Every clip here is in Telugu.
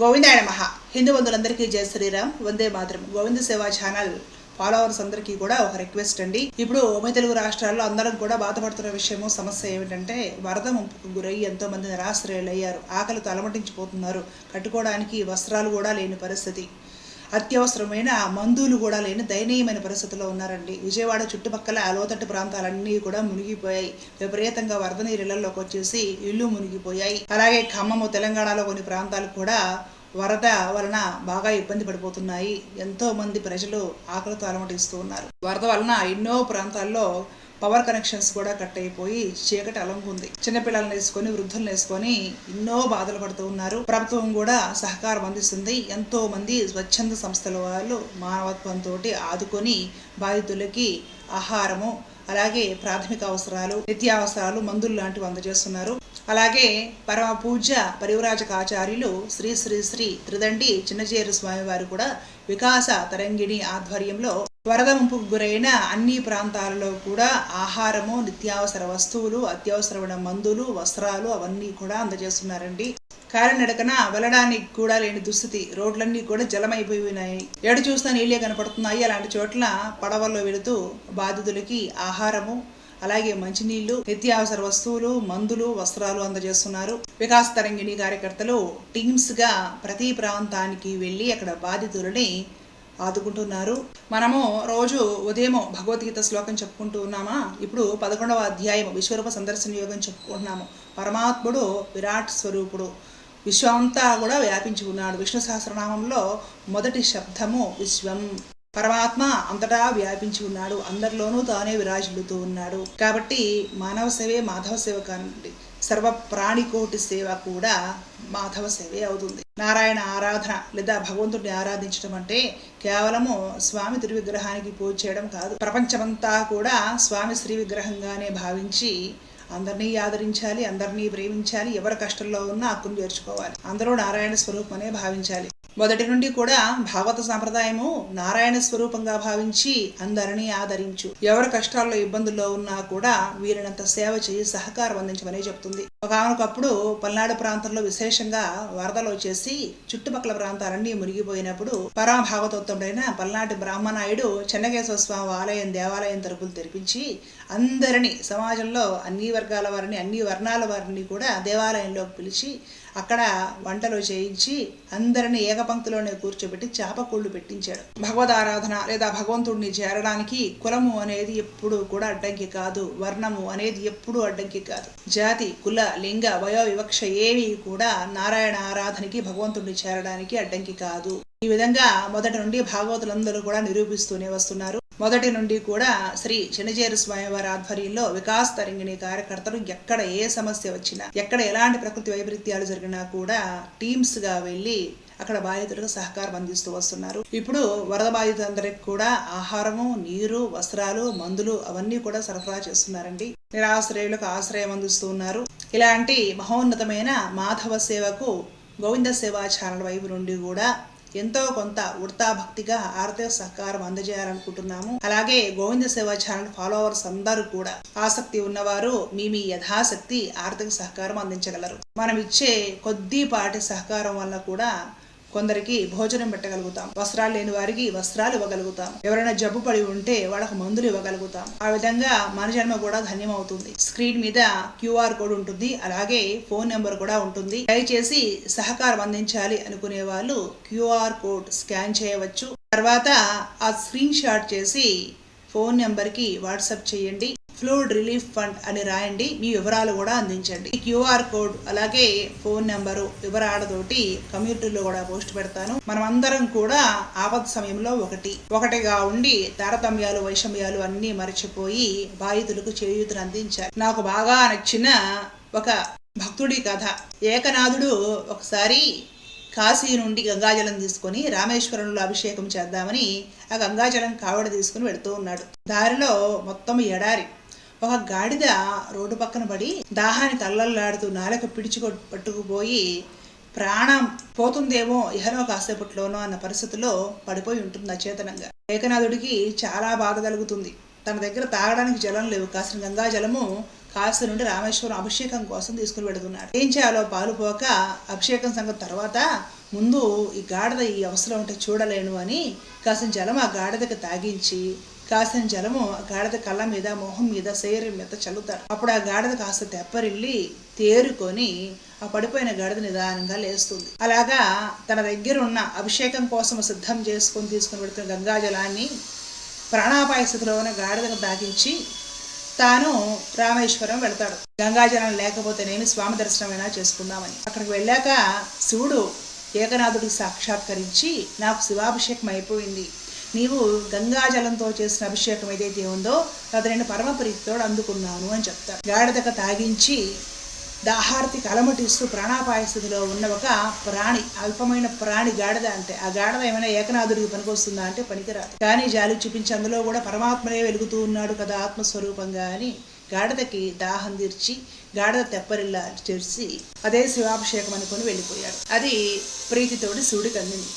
గోవిందాయ నమ. హిందూ బంధువులందరికీ జయ శ్రీరామ్. వందే మాత్రం. గోవింద సేవా ఛానల్ ఫాలోవర్స్ అందరికీ కూడా ఒక రిక్వెస్ట్ అండి. ఇప్పుడు ఉభయ తెలుగు రాష్ట్రాల్లో అందరం కూడా బాధపడుతున్న విషయము సమస్య ఏమిటంటే వరద ముంపుకు గురయ్యి ఎంతో మంది నిరాశ్రయులయ్యారు. ఆకలితో అలమటించిపోతున్నారు. కట్టుకోవడానికి వస్త్రాలు కూడా లేని పరిస్థితి. అత్యవసరమైన మందులు కూడా లేని దయనీయమైన పరిస్థితిలో ఉన్నారండి. విజయవాడ చుట్టుపక్కల లోతట్టు ప్రాంతాలన్నీ కూడా మునిగిపోయాయి. విపరీతంగా వరద నీరులలోకి వచ్చేసి ఇల్లు మునిగిపోయాయి. అలాగే ఖమ్మము తెలంగాణలో కొన్ని ప్రాంతాలు కూడా వరద వలన బాగా ఇబ్బంది పడిపోతున్నాయి. ఎంతో మంది ప్రజలు ఆకలితో అలమటిస్తూ ఉన్నారు. వరద వలన ఎన్నో ప్రాంతాల్లో పవర్ కనెక్షన్స్ కూడా కట్ అయిపోయి చీకటి అలంకుంది. చిన్నపిల్లల్ని వేసుకొని వృద్ధులను వేసుకొని ఎన్నో బాధలు పడుతూ ఉన్నారు. ప్రభుత్వం కూడా సహకారం అందిస్తుంది. ఎంతో మంది స్వచ్ఛంద సంస్థల వాళ్ళు మానవత్వంతో ఆదుకొని బాధితులకి ఆహారము అలాగే ప్రాథమిక అవసరాలు నిత్యావసరాలు మందులు లాంటివి అందజేస్తున్నారు. అలాగే పరమ పూజ పరివరాజక ఆచార్యులు శ్రీ శ్రీ శ్రీ త్రిదండి చిన్నచేరు స్వామి వారు కూడా వికాస తరంగిణి ఆధ్వర్యంలో వరద ముంపుకు గురైన అన్ని ప్రాంతాలలో కూడా ఆహారము నిత్యావసర వస్తువులు అత్యవసరమైన మందులు వస్త్రాలు అవన్నీ కూడా అందజేస్తున్నారండి. కాలినడకన వెళ్ళడానికి కూడా లేని దుస్థితి రోడ్లన్నీ కూడా జలమైపోయి ఉన్నాయి ఎడు చూసినా నీళ్ళే కనపడుతున్నాయి. అలాంటి చోట్ల పడవల్లో వెళుతూ బాధితులకి ఆహారము అలాగే మంచినీళ్ళు నిత్యావసర వస్తువులు మందులు వస్త్రాలు అందజేస్తున్నారు. వికాస్ తరంగిణి కార్యకర్తలు టీమ్స్గా ప్రతి ప్రాంతానికి వెళ్ళి అక్కడ బాధితులని ఆదుకుంటున్నారు. మనము రోజు ఉదయం భగవద్గీత శ్లోకం చెప్పుకుంటూ ఉన్నామా? ఇప్పుడు పదకొండవ అధ్యాయం విశ్వరూప సందర్శన యోగం చెప్పుకుంటున్నాము. పరమాత్ముడు విరాట్ స్వరూపుడు. విశ్వమంతా కూడా వ్యాపించి ఉన్నాడు. విష్ణు సహస్రనామంలో మొదటి శబ్దము విశ్వం. పరమాత్మ అంతటా వ్యాపించి ఉన్నాడు. అందరిలోనూ తానే విరాజిల్లుతూ ఉన్నాడు. కాబట్టి మానవ సేవే మాధవ సేవ కానండి సర్వ ప్రాణికోటి సేవ కూడా మాధవ సేవే అవుతుంది. నారాయణ ఆరాధన లేదా భగవంతుడిని ఆరాధించడం అంటే కేవలము స్వామి తిరు విగ్రహానికి పూజ చేయడం కాదు. ప్రపంచమంతా కూడా స్వామి శ్రీ విగ్రహంగానే భావించి అందరినీ ఆదరించాలి అందరినీ ప్రేమించాలి ఎవరి కష్టంలో ఉన్నా అక్కును చేర్చుకోవాలి. అందరూ నారాయణ స్వరూపమనే భావించాలి. మొదటి నుండి కూడా భాగవత సాంప్రదాయము నారాయణ స్వరూపంగా భావించి అందరినీ ఆదరించు. ఎవరి కష్టాల్లో ఇబ్బందుల్లో ఉన్నా కూడా వీరినంత సేవ చేయి సహకారం అందించమని చెప్తుంది. ఒకనొకప్పుడు పల్నాడు ప్రాంతంలో విశేషంగా వరదలు వచ్చేసి చుట్టుపక్కల ప్రాంతాలన్నీ మునిగిపోయినప్పుడు పరాభాగవతోత్తముడైన పల్నాటి బ్రాహ్మణాయుడు చెన్నకేశ్వర స్వామి ఆలయం దేవాలయం తరపులు తెరిపించి అందరినీ సమాజంలో అన్ని వర్గాల వారిని అన్ని వర్ణాల వారిని కూడా దేవాలయంలోకి పిలిచి అక్కడ వంటలు చేయించి అందరిని ఏకపంక్తిలోనే కూర్చోబెట్టి చేపకూళ్ళు పెట్టించాడు. భగవద్ ఆరాధన లేదా భగవంతుడిని చేరడానికి కులము అనేది ఎప్పుడు కూడా అడ్డంకి కాదు వర్ణము అనేది ఎప్పుడూ అడ్డంకి కాదు. జాతి కుల లింగ వయో వివక్ష ఏవి కూడా నారాయణ ఆరాధనకి భగవంతుడిని చేరడానికి అడ్డంకి కాదు. ఈ విధంగా మొదటి నుండి భాగవతులందరూ కూడా నిరూపిస్తూనే వస్తున్నారు. మొదటి నుండి కూడా శ్రీ చిన్నజేరు స్వామివారి ఆధ్వర్యంలో వికాస్ తరంగిణి కార్యకర్తలు ఎక్కడ ఏ సమస్య వచ్చినా ఎక్కడ ఎలాంటి ప్రకృతి వైపరీత్యాలు జరిగినా కూడా టీమ్స్గా వెళ్ళి అక్కడ బాధితులకు సహకారం అందిస్తూ వస్తున్నారు. ఇప్పుడు వరద బాధితులందరికీ కూడా ఆహారము నీరు వస్త్రాలు మందులు అవన్నీ కూడా సరఫరా చేస్తున్నారండి. నిరాశ్రయులకు ఆశ్రయం అందిస్తూ ఉన్నారు. ఇలాంటి మహోన్నతమైన మాధవ సేవకు గోవింద సేవా ఛానల్ వైపు నుండి కూడా ఎంతో కొంత ఉడతా భక్తిగా ఆర్థిక సహకారం అందజేయాలనుకుంటున్నాము. అలాగే గోవింద సేవా ఛానల్ ఫాలోవర్స్ అందరూ కూడా ఆసక్తి ఉన్నవారు మీ మీ యథాశక్తి ఆర్థిక సహకారం అందించగలరు. మనం ఇచ్చే కొద్దిపాటి సహకారం వల్ల కూడా కొందరికి భోజనం పెట్టగలుగుతాం. వస్త్రాలు లేని వారికి వస్త్రాలు ఇవ్వగలుగుతాం. ఎవరైనా జబ్బు పడి ఉంటే వాళ్ళకు మందులు ఇవ్వగలుగుతాం. ఆ విధంగా మన జన్మ కూడా ధన్యమవుతుంది. స్క్రీన్ మీద క్యూఆర్ కోడ్ ఉంటుంది. అలాగే ఫోన్ నెంబర్ కూడా ఉంటుంది. దయచేసి సహకారం అందించాలి అనుకునే వాళ్ళు క్యూఆర్ కోడ్ స్కాన్ చేయవచ్చు. తర్వాత ఆ స్క్రీన్ షాట్ చేసి ఫోన్ నెంబర్కి వాట్సాప్ చేయండి. ఫ్లూడ్ రిలీఫ్ ఫండ్ అని రాయండి మీ వివరాలు కూడా అందించండి. ఈ క్యూఆర్ కోడ్ అలాగే ఫోన్ నెంబరు వివరాలతోటి కమ్యూనిటీలో కూడా పోస్ట్ పెడతాను. మనం అందరం కూడా ఆపద సమయంలో ఒకటి ఒకటిగా ఉండి తారతమ్యాలు వైషమ్యాలు అన్నీ మర్చిపోయి బాధితులకు చేయూతను అందించాలి. నాకు బాగా నచ్చిన ఒక భక్తుడి కథ. ఏకనాథుడు ఒకసారి కాశీ నుండి గంగాజలం తీసుకొని రామేశ్వరంలో అభిషేకం చేద్దామని ఆ గంగాజలం కావడ తీసుకుని వెళుతూ ఉన్నాడు. దారిలో మొత్తం ఎడారి. ఒక గాడిద రోడ్డు పక్కన పడి దాహానికి అల్లల్లాడుతూ నాలుక పిడిచి పట్టుకుపోయి ప్రాణం పోతుందేమో ఇహనో కాసేపట్లోనో అన్న పరిస్థితిలో పడిపోయి ఉంటుంది అచేతనంగా ఏకనాథుడికి చాలా బాధ కలుగుతుంది తన దగ్గర తాగడానికి జలం లేవు. కాసిన గంగా జలము కాశీ నుండి రామేశ్వరం అభిషేకం కోసం తీసుకుని పెడుతున్నాడు. ఏం చేయాలో పాలుపోక అభిషేకం సంగతి తర్వాత ముందు ఈ గాడిద ఈ అవసరం ఉంటే చూడలేను అని కాసిన జలం ఆ గాడిదకి తాగించి కాసిన జలము గాడిద కళ్ళ మీద మొహం మీద శరీరం మీద చల్లుతారు. అప్పుడు ఆ గాడిద కాస్త తెప్పరిల్లి తేరుకొని ఆ పడిపోయిన గాడిద నిదానంగా లేస్తుంది. అలాగా తన దగ్గర ఉన్న అభిషేకం కోసం సిద్ధం చేసుకొని తీసుకుని పెడుతున్న గంగాజలాన్ని ప్రాణాపాయ స్థితిలో ఉన్న గాడిదను దాగించి తాను రామేశ్వరం వెళ్తాడు. గంగాజలం లేకపోతే నేను స్వామి దర్శనమైనా చేసుకుందామని. అక్కడికి వెళ్ళాక శివుడు ఏకనాథుడికి సాక్షాత్కరించి నాకు శివాభిషేకం అయిపోయింది. నీవు గంగాజలంతో చేసిన అభిషేకం ఏదైతే ఉందో అది నేను పరమప్రీతితో అందుకున్నాను అని చెప్తాడు గాడిదక తాగించి దాహార్తి కలమటిస్తూ ప్రాణాపాయ స్థితిలో ఉన్న ఒక ప్రాణి అల్పమైన ప్రాణి గాడిద అంటే ఆ గాడిద ఏమైనా ఏకనాథుడికి పనికొస్తుందా అంటే పనికిరాదు. కానీ జాలి చూపించి అందులో కూడా పరమాత్మనే వెలుగుతూ ఉన్నాడు కదా ఆత్మస్వరూపంగా అని గాడిదకి దాహం తీర్చి గాడిద తెప్పరిల్లా చేసి అదే శివాభిషేకం అనుకొని వెళ్ళిపోయాడు. అది ప్రీతితోటి శివుడికి అందింది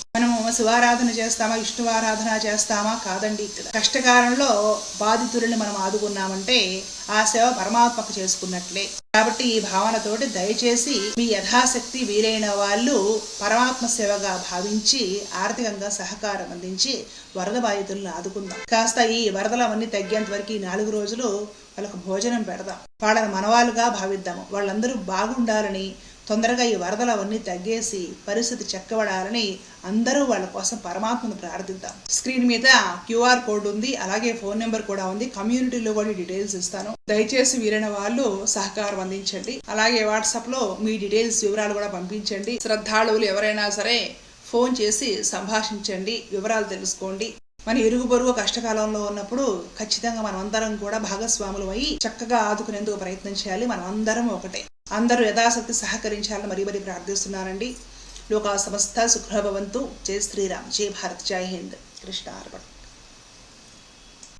చేస్తామా శివారాధన చేస్తామా? విష్ణువారాధన చేస్తామా? కాదండి ఇక్కడ. కష్టకాలంలో బాధితులను మనం ఆదుకున్నామంటే ఆ సేవ పరమాత్మకు చేసుకున్నట్లే. కాబట్టి ఈ భావనతోటి దయచేసి మీ యథాశక్తి వీలైన వాళ్ళు పరమాత్మ సేవగా భావించి ఆర్థికంగా సహకారం అందించి వరద బాధితులను ఆదుకుందాం. కాస్త ఈ వరదలు అవన్నీ తగ్గేంత వరకు ఈ నాలుగు రోజులు వాళ్ళకు భోజనం పెడదాం. వాళ్ళని మనవాళ్ళుగా భావిద్దాము. వాళ్ళందరూ బాగుండాలని తొందరగా ఈ వరదలు అవన్నీ తగ్గేసి పరిస్థితి చక్కబడాలని అందరూ వాళ్ళ కోసం పరమాత్మను ప్రార్థిద్దాం. స్క్రీన్ మీద క్యూఆర్ కోడ్ ఉంది అలాగే ఫోన్ నెంబర్ కూడా ఉంది. కమ్యూనిటీలో కూడా డీటెయిల్స్ ఇస్తాను. దయచేసి వీరైన వాళ్ళు సహకారం అందించండి. అలాగే వాట్సాప్లో మీ డీటెయిల్స్ వివరాలు కూడా పంపించండి. శ్రద్ధాళువులు ఎవరైనా సరే ఫోన్ చేసి సంభాషించండి వివరాలు తెలుసుకోండి. మన ఇరుగు పొరుగు కష్టకాలంలో ఉన్నప్పుడు ఖచ్చితంగా మనమందరం అందరం కూడా భాగస్వాములు అయి చక్కగా ఆదుకునేందుకు ప్రయత్నం చేయాలి. మనమందరం అందరం ఒకటే. అందరూ యథాశక్తి సహకరించాలని మరీ మరీ ప్రార్థిస్తున్నానండి లోకా సమస్త సుఖభవంతు. జై శ్రీరామ్. జై భారత్. జై హింద్. కృష్ణ అర్పణ